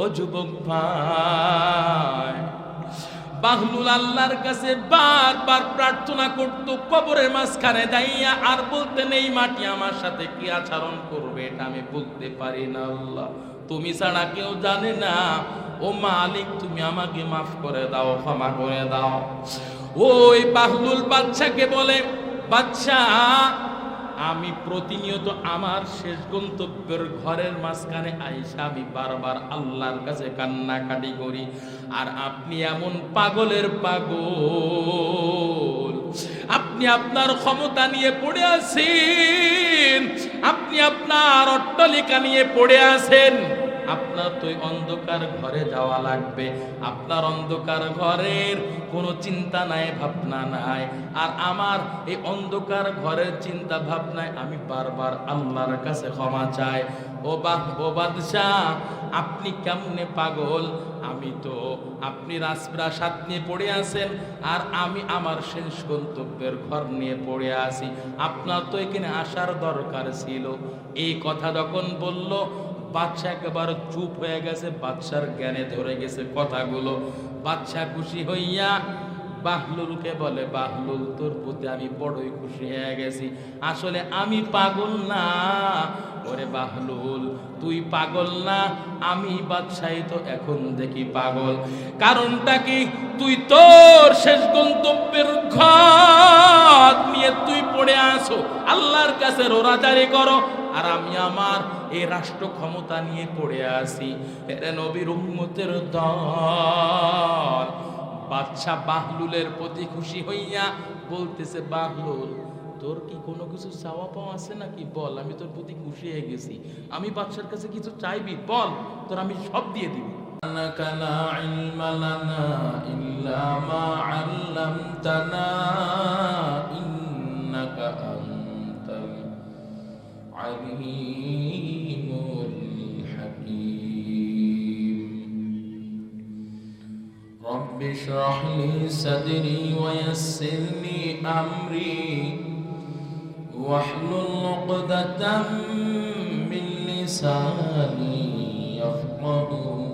ও যুবক ভাই, বাহলুল আল্লাহর কাছে বারবার প্রার্থনা করত, কবরের মাঝখানে দাইয়া আর বলতেন এই মাটি আমার সাথে কি আচরণ করবে এটা আমি বলতে পারি না আল্লাহ। তুমি ছাড়া কেউ জানে না। ও মালিক, তুমি আমাকে মাফ করে দাও, ক্ষমা করে দাও। ওই বাহলুল বাচ্চাকে বলে বাচ্চা আমি প্রতিনিয়ত আমার শেষ গন্তব্যের ঘরের মাঝখানে আইসা আমি বারবার আল্লাহর কাছে কান্নাকাটি করি। আর আপনি এমন পাগলের পাগল। আপনি আপনার ক্ষমতা নিয়ে পড়ে আছেন। আপনি আপনার অট্টলিকা নিয়ে পড়ে আছেন। আপনার তো ওই অন্ধকার ঘরে যাওয়া লাগবে। আপনার অন্ধকার ঘরের কোনো চিন্তা নাই, ভাবনা নাই। আর আমার এই অন্ধকার ঘরের চিন্তা ভাবনায় আমি বারবার আল্লাহর কাছে ক্ষমা চাই। ও বা ও বাদশাহ, আপনি কেমনে পাগল? আমি তো আপনি রাজপ্রাসাদ নিয়ে পড়ে আছেন, আর আমি আমার শেষ গন্তব্যের ঘর নিয়ে পড়ে আছি। আপনার তো এখানে আসার দরকার ছিল। এই কথা যখন বলল বাচ্চা একেবারে চুপ হয়ে গেছে, বাচ্চার জ্ঞানে ধরে গেছে কথাগুলো। বাচ্চা খুশি হইয়া বাহলুলকে বলে, বাহলুল, তোর প্রতি আমি বড়ই খুশি হয়ে গেছি। আসলে আমি পাগল না? ওরে বাহলুল, তুই পাগল না? আমি বাদশাহী তো এখন দেখি পাগল। কারণটা কি? তুই তোর শেষ গন্তব্যের ঘর নিয়ে তুই পড়ে আসো আল্লাহর কাছে রোরাজারি করো আর আমি আমার এই রাষ্ট্র ক্ষমতা নিয়ে পড়ে আসি নবীর উম্মতের দল। বাচ্চা বাহলুলের প্রতি খুশি হইয়া বলতেছে, বাহলুল, তোর কি কোনো কিছু চাওয়া পাওয়া আছে নাকি? বল, আমি তোর প্রতি খুশি হয়ে গেছি। আমি বাচ্চার কাছে কিছু চাইবি? বল, তোর আমি সব দিয়ে দিব। ইল্লা মা আল্লামতানা, ইন্নাকা العليم الحكيم. رب اشرح لي صدري ويسر لي أمري. واحلل عقدة من لساني يفقه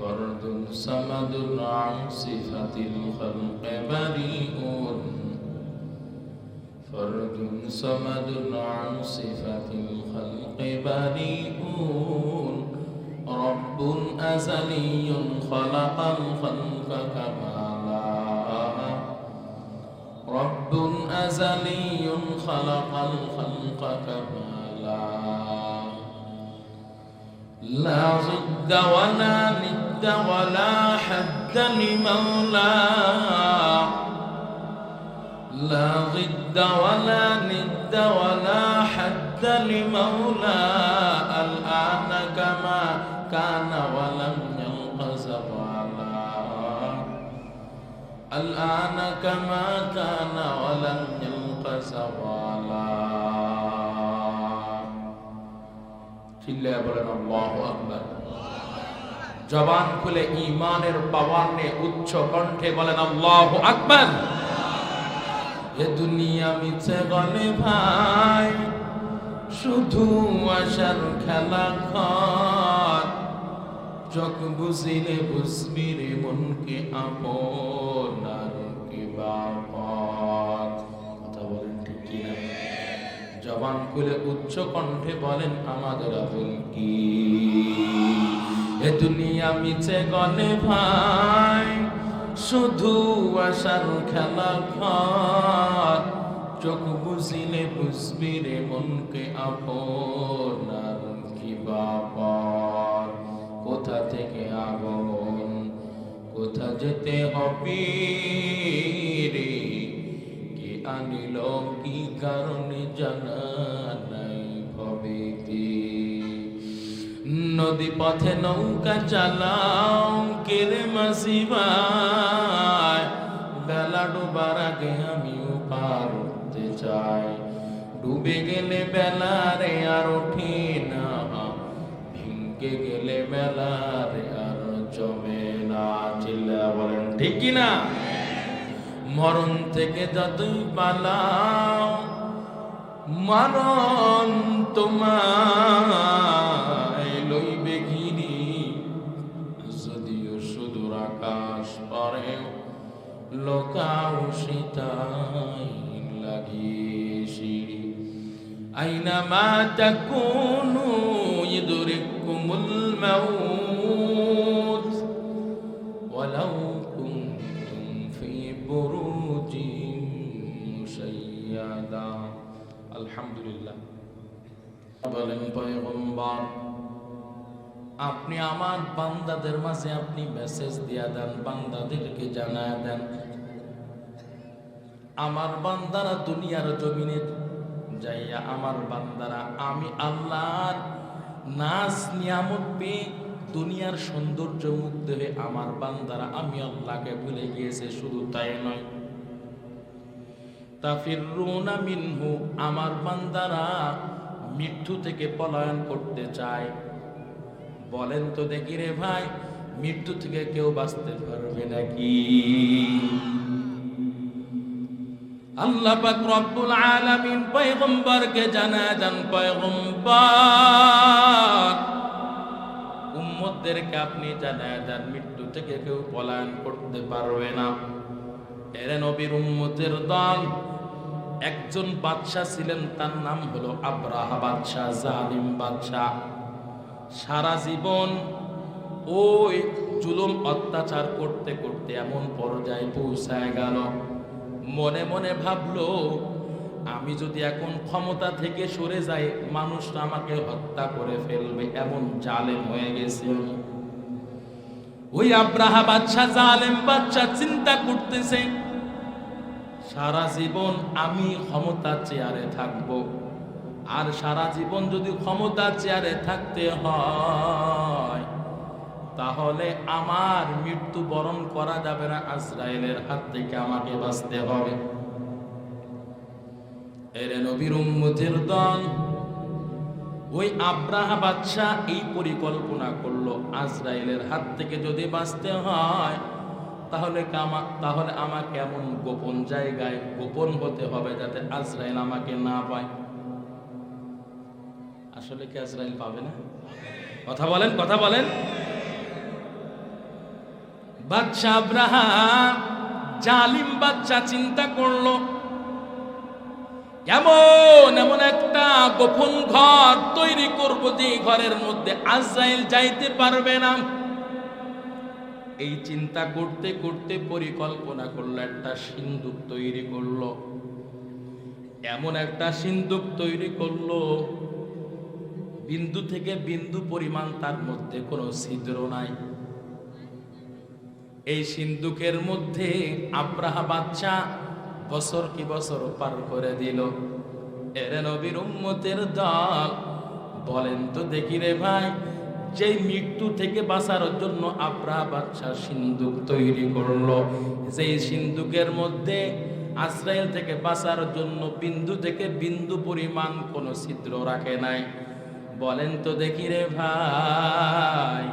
فرد صمد عن صفة الخلق بريء. فرد صمد عن صفة الخلق بريء. رب أزلي خلق الخلق كمالا رب أزلي خلق الخلق كمالا لا ضد ولا ند ولا حد لمولاه لا ضد ولا ند ولا حد لمولاه الآن كما كان ولم يلق زوالا الآن كما كان ولم يلق زوالا চিল্লায় বলেন আল্লাহু আকবার জবান খুলে ইমানের পাওয়ার নিয়ে উচ্চ কণ্ঠে বলেন, আল্লাহু আকবার। এ দুনিয়া মিছে গলে ভাই, শুধু আশার খেলা ঘর। চোখ বুঝিলে বুঝবি রে মনকে আপনার কি বাপত কথা বলেন ঠিক কিনা? জবান খুলে উচ্চ কণ্ঠে বলেন, আমাদের আবুল কি? এ দুনিয়া মিছে গলে ভাই। শুধু আশার খেলা ঘর। চোখ বুঝিলে বুঝবি রে মনকে আপনার কি বাপর কোথা থেকে আগমন? কোথা যেতে হবে রে? কে আনিল, কি কারণে জানা নদী পথে নৌকা চালাও কেরে মাসি ভাই বেলা ডোবার আগে আমিও পার হতে চাই। ডুবে গেলে বেলা আর ওঠে না ভেঙ্গে গেলে বেলা আর জমে না। চিল্লা বলেন, ঠিক কি না? মরণ থেকে যতই পালাও, মরণ তোমায় লোকাও সীতাই লাগিয়েছি আইনা মা তাকুনু ইদরিকুমুল মাউত ওয়ালাউ কুনতুম ফি মুশাইয়াদা আলহামদুলিল্লাহ বলেন পয়গম্বর আপনি আমার বান্দাদের মাঝে আপনি মেসেজ দিয়া দেন, বান্দাদেরকে জানায় দেন। আমার বান্দারা দুনিয়ার জমিনে যাইয়া আমার বান্দারা, আমি আল্লাহর নাচ নিয়ামত পেয়ে দুনিয়ার সৌন্দর্য মুগ্ধ হয়ে আমার বান্দারা, আমি আল্লাহকে ভুলে গিয়েছে, শুধু তাই নয়। তাফিরুনা মিনহু, আমার বান্দারা মৃত্যু থেকে পলায়ন করতে চায়। বলেন তো দেখি রে ভাই, মৃত্যু থেকে কেউ বাঁচতে পারবে নাকি? আল্লাহ পাক রব্বুল আলামিন পয়গম্বরকে জানায় দেন, পয়গম্বর, উম্মতদেরকে আপনি জানায় দেন, মৃত্যু থেকে কেউ পলায়ন করতে পারবে না। এর নবীর উম্মতের দল, একজন বাদশাহ ছিলেন, তার নাম হলো আব্রাহা বাদশাহ, জালিম বাদশাহ। সারা জীবন ওই জুলুম অত্যাচার করতে করতে এমন পর্যায়ে পৌঁছায় গেল। মনে মনে ভাবলো, আমি যদি এখন ক্ষমতা থেকে সরে যাই, মানুষটা আমাকে হত্যা করে ফেলবে, এমন জালেম হয়ে গেছে। ওই আব্রাহা বাচ্চা জালেম বাচ্চা চিন্তা করতেছে, সারা জীবন আমি ক্ষমতা চেয়ারে থাকব। আর সারা জীবন যদি ক্ষমতা চেয়ারে থাকতে হয় তাহলে আমার মৃত্যু বরণ করা যাবে না আজরাইলের হাত থেকে আমাকে বাঁচতে হবে। এর নবীর উম্মতের দল, ওই আব্রাহা বাদশা এই পরিকল্পনা করল আজরাইলের হাত থেকে যদি বাঁচতে হয়, তাহলে কামা, তাহলে আমাকে এমন গোপন জায়গায় গোপন হতে হবে যাতে আজরাইল আমাকে না পায়। আসলে কি আজরাইল পাবে না? কথা বলেন কথা বলেন। বাচ্চা আব্রাহা জালিম বাচ্চা চিন্তা করল, এমন এমন একটা গোপন ঘর তৈরি করব যে ঘরের মধ্যে আজরাইল যাইতে পারবে না। এই চিন্তা করতে করতে পরিকল্পনা করল, একটা সিন্দুক তৈরি করল। এমন একটা সিন্দুক তৈরি করল, বিন্দু থেকে বিন্দু পরিমাণ তার মধ্যে কোনো ছিদ্র নাই। এই সিন্ধুকের মধ্যে আব্রাহা বাচ্চা বছর কি বছর পার করে দিল। এর নবীর উম্মতের দল, বলেন তো দেখি রে ভাই যে মৃত্যু থেকে বাঁচার জন্য আব্রাহা বাচ্চা সিন্ধুক তৈরি করল, যেই সিন্ধুকের মধ্যে আশ্রাইল থেকে বাঁচার জন্য বিন্দু থেকে বিন্দু পরিমাণ কোনো ছিদ্র রাখে নাই। বলেন তো দেখি রে ভাই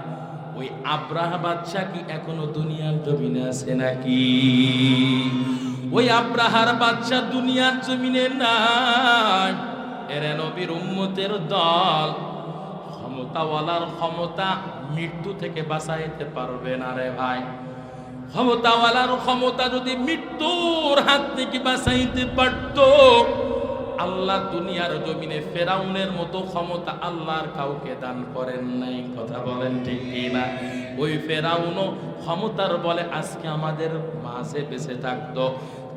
ওই আব্রাহা বাদশা কি এখনও দুনিয়ার জমিনে আছে নাকি? ওই আব্রাহার বাদশা দুনিয়ার জমিনে নাই। এরে নবীর উম্মতের দল ক্ষমতাওয়ালার ক্ষমতা মৃত্যু থেকে বাঁচাইতে পারবে না রে ভাই। ক্ষমতাওয়ালার ক্ষমতা যদি মৃত্যুর হাত থেকে বাঁচাইতে পারতো আল্লাহ দুনিয়ার জমিনে ফেরাউনের মতো ক্ষমতা আল্লাহর কাউকে দান করেন নাই। কথা বলেন ঠিক না ওই ফেরাউনও ক্ষমতার বলে আজকে আমাদের মাঝে বেঁচে থাকতো।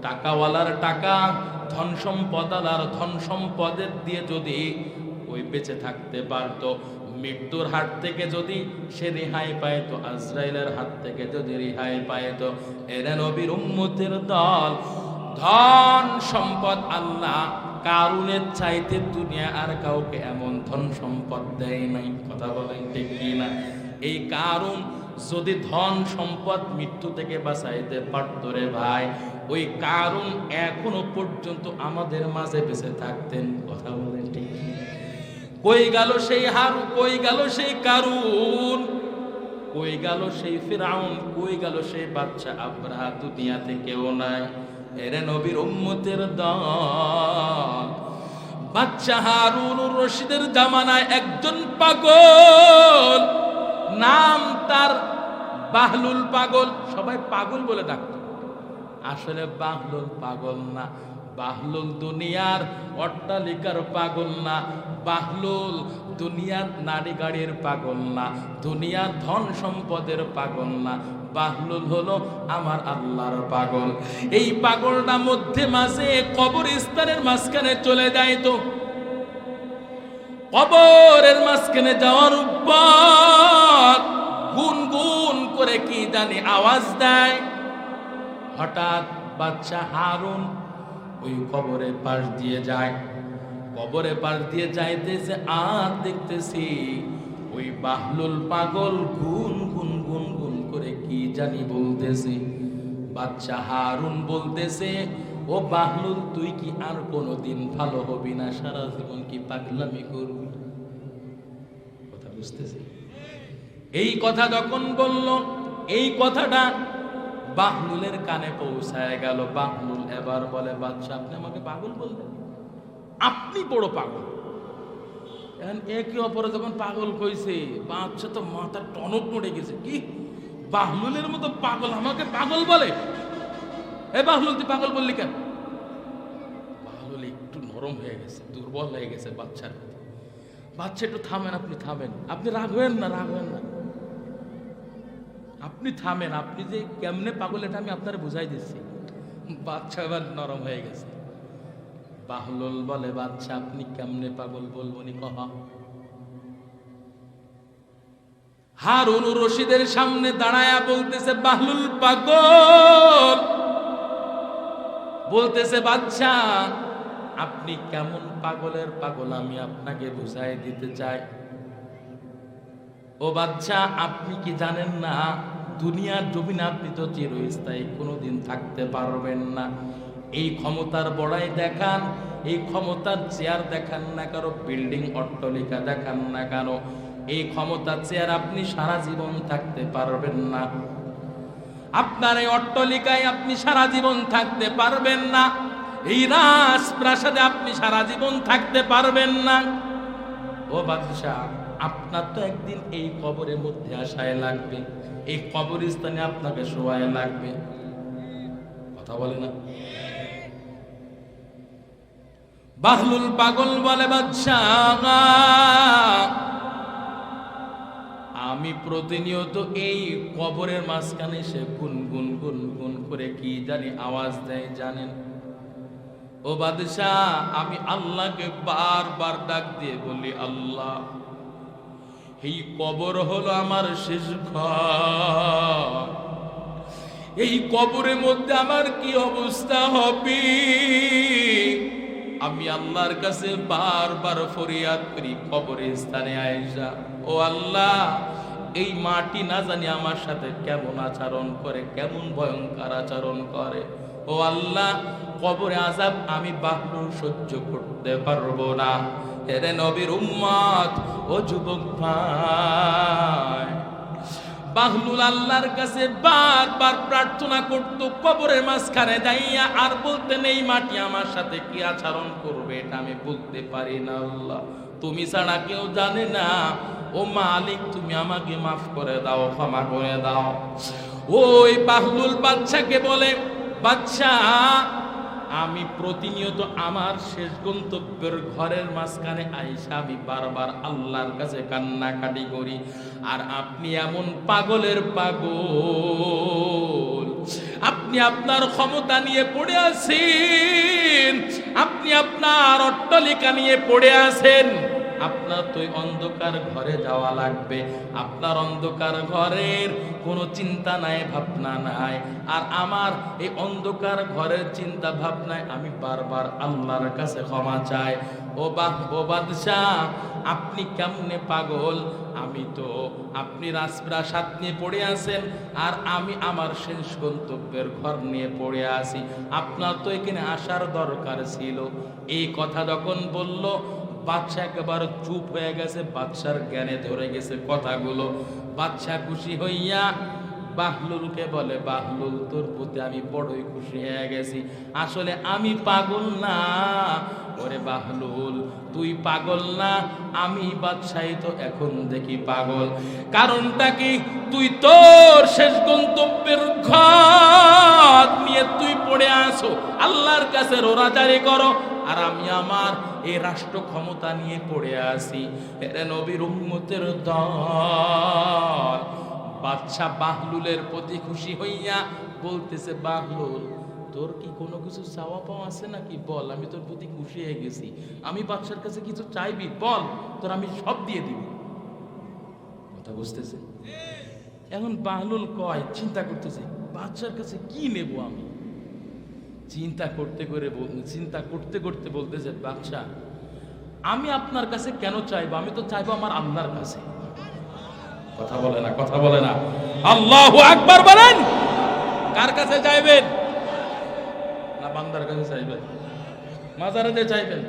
টাকাওয়ালার টাকা ধন সম্পদালার ধন সম্পদের দিয়ে যদি ওই বেঁচে থাকতে পারতো, মৃত্যুর হাত থেকে যদি সে রেহাই পায় তো আজরাইলের হাত থেকে যদি রেহাই পাইতো, এরা নবীর উম্মতের দল ধন সম্পদ আল্লাহ কারুনের চাইতে দুনিয়া আর কাউকে এমন ধন সম্পদ দেয় নাই। কথা বলেন ঠিক না? এই কারণ যদি ধন সম্পদ মৃত্যু থেকে বাঁচাইতে পারত রে ভাই, ওই কারণ এখনও পর্যন্ত আমাদের মাঝে বেঁচে থাকতেন। কথা বলেন ঠিক কই গেল সেই হারু কই গেল সেই কারুন? কই গেল সেই ফিরাউন? কই গেল সেই বাচ্চা আব্রাহা দুনিয়াতে কেউ নাই। এরে নবীর উম্মতের দল বাচ্চা হারুনুর রশিদের জামানায় একজন পাগল। নাম তার বাহলুল পাগল। সবাই পাগল বলে ডাকত। আসলে বাহলুল পাগল না। বাহলুল দুনিয়ার অট্টালিকার পাগল না। বাহলুল দুনিয়ার নারী গাড়ির পাগল না। দুনিয়ার ধন সম্পদের পাগল না। বাহলুল হলো আমার আল্লাহর পাগল। এই পাগলটা মধ্যে মাঝে কবর কবরস্থানের মাঝখানে চলে যায় তো। কবরের মাঝখানে যাওয়ার উপর গুন গুন করে কি জানি আওয়াজ দেয়। হঠাৎ বাচ্চা হারুন ওই কবরের পাশ দিয়ে যায়। কবরে পাশ দিয়ে যাইতেছে আর দেখতেছি ওই বাহলুল পাগল গুন গুন গুন গুন করে কি জানি বলতেছে? বাচ্চা হারুন বলতেছে, ও বাহলুল, তুই কি আর কোনোদিন ভালো হবি না? সারা জীবন কি পাগলামি করবি? কথা বুঝতেছি? এই কথা যখন বলল, এই কথাটা বাহলুলের কানে পৌঁছায় গেল। বাহলুল এবার বলে বাচ্চা আপনি আমাকে পাগল বললেন? আপনি বড় পাগল। একে অপরে যখন পাগল কইছে বাচ্চা তো মাথা টনক নড়ে গেছে। কি? বাহলুলের মতো পাগল, আমাকে পাগল বলে? এ বাহলুল, তুই পাগল বললি কেন? বাহলুল একটু নরম হয়ে গেছে, দুর্বল হয়ে গেছে বাচ্চার বাচ্চা, একটু থামেন, আপনি থামেন। আপনি রাগ হবেন না, রাগ হবেন না। আপনি থামেন, আপনি যে কেমনে পাগল, এটা আমি আপনার বুঝাই দিচ্ছি। বাচ্চা এবার নরম হয়ে গেছে। বাহলুল বলে বাচ্চা আপনি কেমনে পাগল বলব নি কহা? হারুন রশিদের সামনে দাঁড়ায়া বলতেছে, বাহলুল পাগল। বলতেছে বাচ্চা আপনি কেমন পাগলের পাগল আমি আপনাকে বুঝাই দিতে চাই। ও বাচ্চা আপনি কি জানেন না, দুনিয়ার জমিনে আপনি তো চিরস্থায়ী, কোনোদিন থাকতে পারবেন না। এই ক্ষমতার বড়াই দেখান, এই ক্ষমতার চেয়ার দেখান না কারও, বিল্ডিং অট্টলিকা দেখান না কেন এই ক্ষমতার চেয়ার আপনি সারা জীবন থাকতে পারবেন না। আপনার এই অট্টলিকায় আপনি সারা জীবন থাকতে পারবেন না। এই রাজপ্রাসাদে আপনি সারা জীবন থাকতে পারবেন না। ও বাদশাহ, আপনার তো একদিন এই কবরের মধ্যে আসায় লাগবে। এই কবরস্থানে আপনাকে শোয়ায় লাগবে। কথা বলে না? বাহলুল পাগল বলে, বাদশাহ আমি প্রতিনিয়ত এই কবরের মাঝখানে সে গুন গুন গুন গুন করে কি জানি আওয়াজ দেয়, জানেন? ও বাদশাহ, আমি আল্লাহকে বারবার ডাক দিয়ে বলি, আল্লাহ, এই কবর হলো আমার শেষ ঘর। এই কবরের মধ্যে আমার কি অবস্থা হবে? আমি আল্লাহর কাছে বারবার ফরিয়াদ করি কবরের স্থানে আয়েশা, ও আল্লাহ, এই মাটি না জানি আমার সাথে কেমন আচরণ করে, কেমন ভয়ঙ্কর আচরণ করে। ও আল্লাহ, কবরে আজাব আমি বাহলুল সহ্য করতে পারব না। হেরে নবীর উম্মত, ও যুবক ভাই বাহলুল আল্লাহর কাছে বারবার প্রার্থনা করতো, কবরের মাঝখানে দাইয়া আর বলতে নেই, মাটি আমার সাথে কি আচরণ করবে এটা আমি বলতে পারি না আল্লাহ। তুমি ছাড়া কেউ জানে না। ও মালিক, তুমি আমাকে মাফ করে দাও, ক্ষমা করে দাও। ওই বাহলুল বাচ্চাকে বলে বাচ্চা আমি প্রতিনিয়ত আমার শেষ গন্তব্যের ঘরের মাঝখানে আইসা আমি বারবার আল্লাহর কাছে কান্নাকাটি করি। আর আপনি এমন পাগলের পাগল। আপনি আপনার ক্ষমতা নিয়ে পড়ে আছেন। আপনি আপনার অট্টলিকা নিয়ে পড়ে আছেন। আপনার তো অন্ধকার ঘরে যাওয়া লাগবে। আপনার অন্ধকার ঘরের কোনো চিন্তা নাই, ভাবনা নাই। আর আমার এই অন্ধকার ঘরের চিন্তা ভাবনায় আমি বারবার আল্লাহর কাছে ক্ষমা চাই। ও বাহ, ও বাদশাহ, আপনি কেমনে পাগল? আমি তো আপনি রাজপ্রাসাদ নিয়ে পড়ে আছেন আর আমি আমার শেষ গন্তব্যের ঘর নিয়ে পড়ে আছি। আপনার তো এখানে আসার দরকার ছিল। এই কথা যখন বলল বাচ্চা একেবারে চুপ হয়ে গেছে, বাচ্চার জ্ঞানে ধরে গেছে কথাগুলো। বাচ্চা খুশি হইয়া বাহলুলকে বলে, বাহলুল, তোর প্রতি আমি বড়ই খুশি হয়ে গেছি। আসলে আমি পাগল না। ওরে বাহলুল, তুই পাগল না, আমি বাদশাহী তো এখন দেখি পাগল। কারণটা কি? তুই তোর শেষ গন্তব্যের ঘর নিয়ে তুই পড়ে আসো আল্লাহর কাছে রোরাজারি করো, আর আমি আমার এই রাষ্ট্র ক্ষমতা নিয়ে পড়ে আসি এরে নবীর উম্মতের দল। বাচ্চা বাহলুলের প্রতি খুশি হইয়া বলতেছে, বাহলুল, তোর কি কোনো কিছু চাওয়া পাওয়া আছে নাকি? বল, আমি তোর প্রতি খুশি হয়ে গেছি। আমি বাচ্চার কাছে কিছু চাইবি? বল, তোর আমি সব দিয়ে দিব। কথা বুঝতেছে? এখন বাহলুল কয়, চিন্তা করতেছে বাচ্চার কাছে কি নেব আমি? চিন্তা করতে করে চিন্তা করতে করতে বলতেছে বাচ্চা আমি আপনার কাছে কেন চাইব? আমি তো চাইব আমার আল্লাহর কাছে। কথা বলে না, কথা বলে না। আল্লাহু আকবার বলেন। কার কাছে চাইবেন? না, বান্দার কাছে চাইবেন। মাজারে চাইবেন।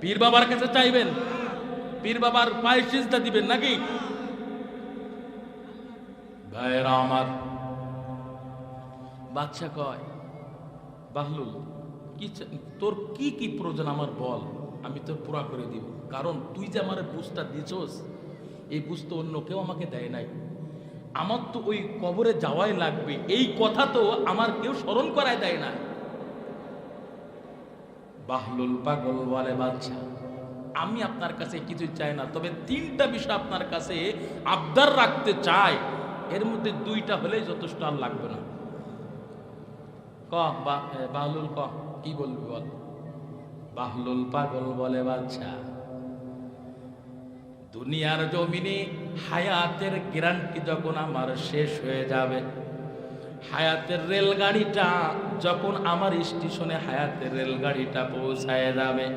পীর বাবার কাছে চাইবেন। পীর বাবার পায়ে সিজদা দিবেন নাকি? ভাইরা আমার বাচ্চা কয় বাহলুল, কি তোর কি কি প্রয়োজন আমার বল? আমি তোর পুরা করে দিব। কারণ তুই যে আমার বুঝটা দিছস, এই বুঝ তো অন্য কেউ আমাকে দেয় নাই। আমার তো ওই কবরে যাওয়াই লাগবে। এই কথা তো আমার কেউ স্মরণ করায় দেয় না। বাহলুল পাগল বলে বাচ্চা আমি আপনার কাছে কিছু চাই না। তবে তিনটা বিষয় আপনার কাছে আবদার রাখতে চাই। এর মধ্যে দুইটা হলেই যথেষ্ট আর লাগবে না। ক বা- বাহলুল ক কি বলবি বল? বাহলুল পাগল বলে, বাচ্চা। দুনিয়ার জমিনে হায়াতের গ্যারান্টি যখন আমার শেষ হয়ে যাবে, হায়াতের রেলগাড়িটা যখন আমার স্টেশনে হায়াতের রেলগাড়িটা পৌঁছায় যাবে,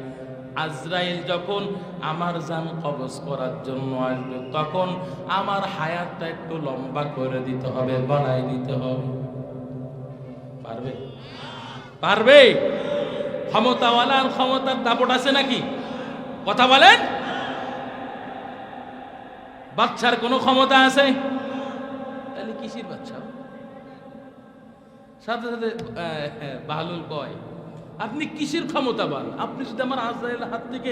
আজরাইল যখন আমার যান কবজ করার জন্য আসবে, তখন আমার হায়াতটা একটু লম্বা করে দিতে হবে বাড়াই দিতে হবে। পারবে? ক্ষমতাওয়ালার ক্ষমতার দাপট আছে নাকি? কথা বলেন। বাচ্চার কোনো ক্ষমতা আছে? তাহলে কিসির বাচ্চা? সাথে সাথে বাহলুল কয়, আপনি কিসের ক্ষমতাবান? আপনি যদি আমার আজরাইল হাত থেকে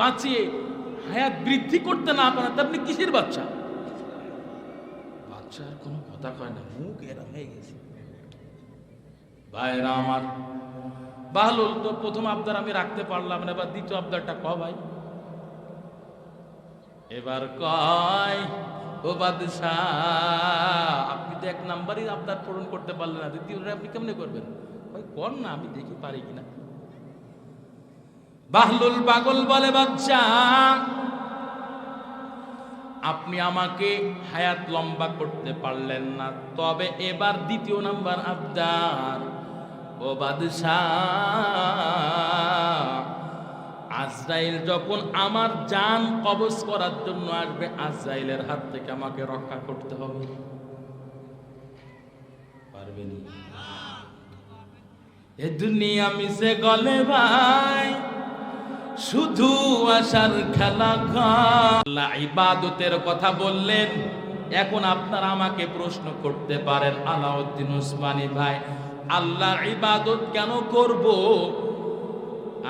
বাঁচিয়ে হায়াত বৃদ্ধি করতে না পারেন, তা আপনি কিসের বাচ্চা? বাচ্চার কোনো কথা কয় না, মুখ এরা হয়ে গেছে। ভাইরা আমার, বাহলুল তো প্রথম আবদার আমি রাখতে পারলাম না, এবার দ্বিতীয় আবদারটা ক ভাই? এবার কয়, ও বাদশাহ, আপনি তো এক নাম্বারই আবদার পূরণ করতে পারলেন না, দ্বিতীয়টা আপনি কেমনে করবেন? ভাই, কর না, আমি দেখি পারি কিনা। বাহলুল পাগল বলে বাচ্চা আপনি আমাকে হায়াত লম্বা করতে পারলেন না। তবে এবার দ্বিতীয় নাম্বার আবদার। ও বাদশাহ, আজরাইল যখন আমার জান কবজ করার জন্য আসবে, আজরাইলের হাত থেকে আমাকে রক্ষা করতে হবে। পারবেনি এ দুনিয়া মিশে গলে ভাই। শুধু আশার খেলা আল্লাহ ইবাদতের কথা বললেন। এখন আপনারা আমাকে প্রশ্ন করতে পারেন, আলাউদ্দিন উসমানী ভাই, আল্লাহর ইবাদত কেন করব?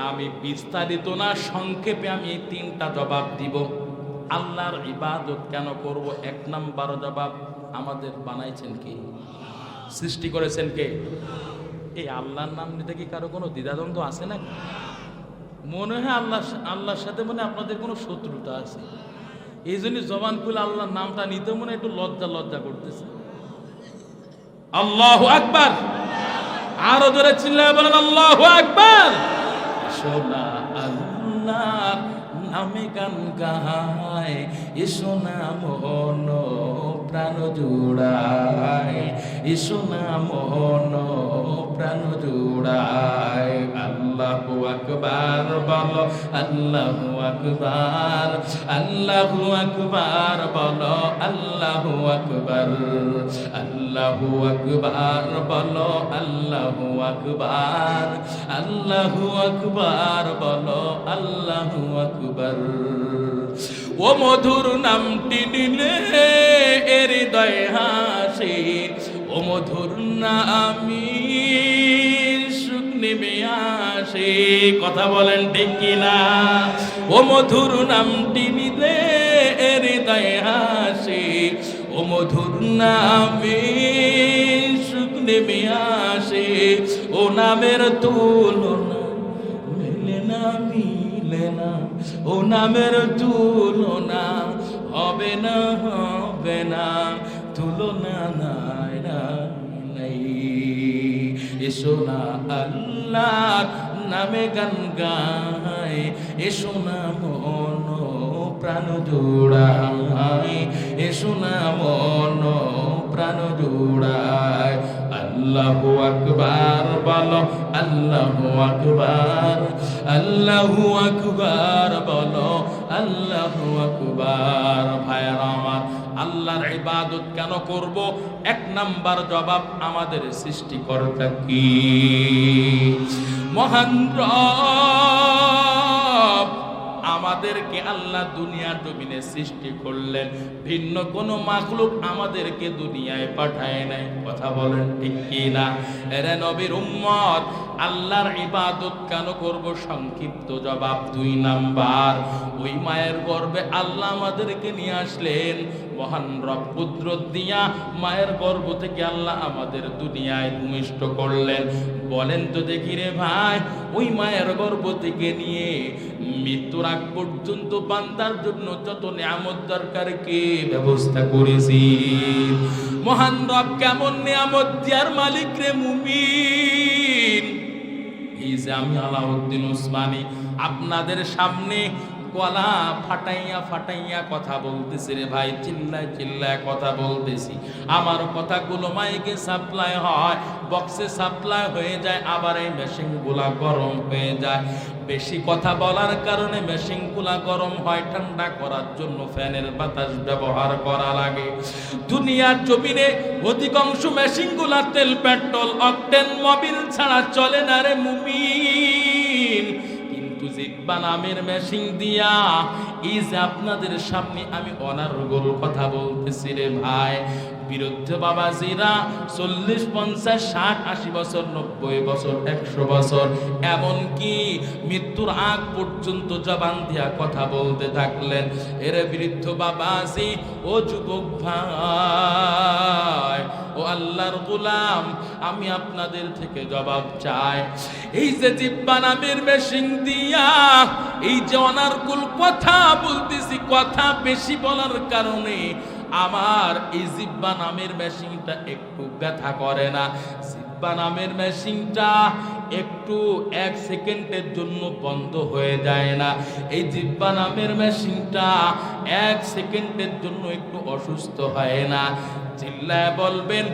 আমি বিস্তারিত না, সংক্ষেপে আমি এই তিনটা জবাব দিব। আল্লাহর ইবাদত কেন করব? এক নাম্বার জবাব আমাদের বানাইছেন কে? সৃষ্টি করেছেন কে? এই আল্লাহর নাম নিতে কি কারও কোনো দ্বিধাদ্বন্দ্ব আছে না মনে হয় আল্লাহ আল্লাহর সাথে মনে আপনাদের কোনো শত্রুতা আছে। এই জন্য জবান খুলে আল্লাহর নামটা নিতে মনে একটু লজ্জা লজ্জা করতেছে। আল্লাহ আকবার! আরও ধরে চিল্লায় বলেন, আল্লাহ আকবার! আল্লাহ নামে গান গায়, এসো না মন প্রাণ জোড়ায়, এসো না মন, প্রাণ জোড়ায়। আল্লাহ আকবার বল, আল্লাহ আকবার আল্লাহ আকবার বল, আল্লাহ আকবার আল্লাহ আকবার বল, আল্লাহ আকবার আল্লাহ আকবার বল, আল্লাহ আকবার। ও মধুর নামটি নিলে হৃদয় হাসি। ও মধুর নামি নেমে আসে। কথা বলেন ঠিক কিনা? ও মধুর নামটি নিলে হৃদয় হাসি। ও মধুর নামে সুখ নেমে আসে। ও নামের তুলনা ও নামের তুলনা হবে না হবে না, তুলনা নাই নাই এসো না আল্লাহ নামে গান গায়, এসো না মন প্রাণ জোড়ায়, এসো না মন প্রাণ জোড়ায়। আল্লাহ আকবার, বলো আল্লাহ আকবার আল্লাহ আকবার, বলো আল্লাহ আকবার। ভাইয়ার আমার, আল্লাহর ইবাদত কেন করব? এক নাম্বার জবাব আমাদের সৃষ্টিকর্তা কি? মহান আমাদেরকে আল্লাহ দুনিয়ার জমিনে সৃষ্টি করলেন। ভিন্ন কোন মাকলুক আমাদেরকে দুনিয়ায় পাঠায় নাই। কথা বলেন ঠিক কি না এরে নবীর উম্মত আল্লাহর ইবাদত কেন করব? সংক্ষিপ্ত জবাব, দুই নাম্বার, ওই মায়ের গর্বে আল্লাহ আমাদেরকে নিয়ে আসলেন। মহান রব কুদরত দিয়া মায়ের গর্ভ থেকে আল্লাহ আমাদের দুনিয়ায় ভূমিষ্ঠ করলেন। বলেন তো দেখি রে ভাই, ওই মায়ের গর্ভ থেকে নিয়ে মৃত্যুর আগ পর্যন্ত বান্দার জন্য যত নিয়ামত দরকার, কে ব্যবস্থা করেছি? মহান রব কেমন নিয়ামত দিয়ার মালিক রে মুমিন? এই যে আমি আলাউদ্দিন উসমানী আপনাদের সামনে গলা ফাটাইয়া ফাটাইয়া কথা বলতেছি রে ভাই, চিল্লায় চিল্লায় কথা বলতেছি। আমার কথাগুলো মাইকে সাপ্লাই হয়, বক্সে সাপ্লাই হয়ে যায়, আবার এই মেশিনগুলা গরম হয়ে যায়। বেশি কথা বলার কারণে মেশিনগুলা গরম হয়, ঠান্ডা করার জন্য ফ্যানের বাতাস ব্যবহার করা লাগে। দুনিয়ার জমিনে অধিকাংশ মেশিনগুলা তেল, পেট্রোল, অকটেন, মোবিল ছাড়া চলে না রে মুমিন। মেশিন দিয়া এই যে আপনাদের সামনে আমি অনার্গল কথা বলতেছি রে ভাই বিরুদ্ধ বাবাজিরা চল্লিশ, পঞ্চাশ, ষাট, আশি বছর, নব্বই বছর, একশো বছর। এমনকি মৃত্যুর আগ পর্যন্ত জবান দিয়া কথা বলতে থাকলেন। এর বৃদ্ধ বাবাজি, ও যুবক ভাই, ও আল্লাহর গোলাম, আমি আপনাদের থেকে জবাব চাই। এই যে জিব্বা নামের মেশিন দিয়া, এই যে অনারকুল কথা বলতেছি, কথা বেশি বলার কারণে আমার এই জিব্বা নামের মেশিনটা একটু ব্যথা করে না। জিব্বা নামের মেশিনটা একটু এক সেকেন্ডের জন্য বন্ধ হয়ে যায় না। এই জিব্বা নামের মেশিনটা এক সেকেন্ডের জন্য একটু অসুস্থ হয় না। চিল্লায় বলবেন,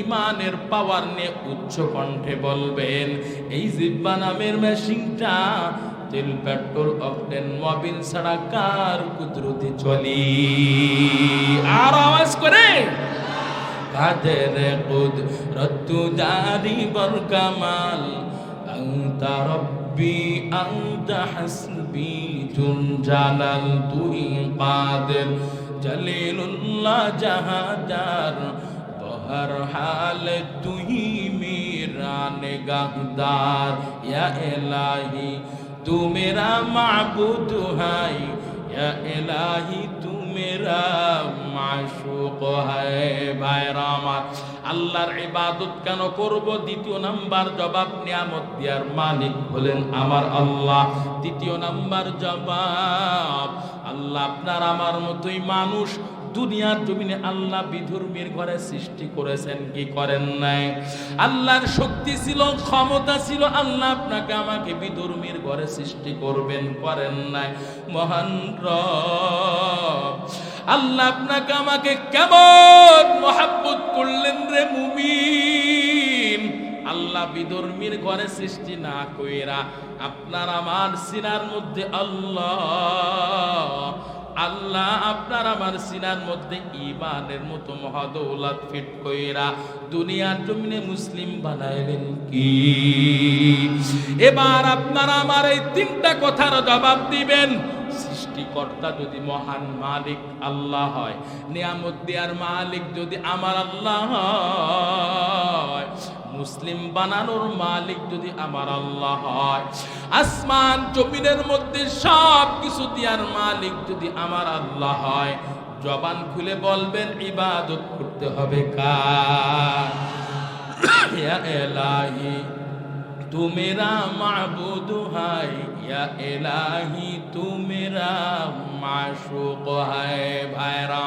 ইমানের পাওয়ার নিয়ে উচ্চ কণ্ঠে বলবেন, এই জিব্বা নামের মেশিনটা তেল পেট্রোল অকটেন মোবিল ছাড়া কার কুদরতি চলি? আর আওয়াজ করে। কাদের কুদরত জারি বর কামাল আন্তা রব্বি আন্তা হাসবি, জুন জালাল তুই কাদের? জলিলুল্লাহ জাহাদার, বহর হাল তুই মেরা নিগাহদার ইয়া ইলাহি तू मेरा माबूद है या इलाही तू मेरा মাশুক है ভাইরা আমার আল্লাহর ইবাদত কেন করব দ্বিতীয় নাম্বার জবাব নিয়ামত দিয়ার মালিক হলেন আমার আল্লাহ তৃতীয় নাম্বার জবাব আল্লাহ আপনার আমার মতোই মানুষ দুনিয়ার জমিনে আল্লাহ বিধর্মীর ঘরে সৃষ্টি করেছেন, কি করেন নাই? আল্লাহর শক্তি ছিল, ক্ষমতা ছিল, আল্লাহ আপনাকে আমাকে বিধর্মীর ঘরে সৃষ্টি করবেন, করেন নাই। মহান আল্লাহ আপনাকে আমাকে কেমন মহাব্বত করলেন রে মুমিন? আল্লাহ বিধর্মীর ঘরে সৃষ্টি না কইরা আপনার আমার সিনার মধ্যে আল্লাহ আল্লাহ আপনার আমার সিনার মধ্যে ইমানের মতো মহাদৌলত ফিট কইরা দুনিয়ার জমিনে মুসলিম বানাইলেন কি? এবার আপনার আমার এই তিনটা কথার জবাব দিবেন। সৃষ্টিকর্তা যদি মহান মালিক আল্লাহ হয়, নিয়ামত দেওয়ার মালিক যদি আমার আল্লাহ হয় মুসলিম বানানোর মালিক যদি আমার আল্লাহ হয়, আসমান জমিনের মধ্যে সব কিছু দেওয়ার মালিক যদি আমার আল্লাহ হয়, জবান খুলে বলবেন, ইবাদত করতে হবে কার? এলাহি তু মেরা হাই, ইয়া এলাহি তু হায় ভাইরা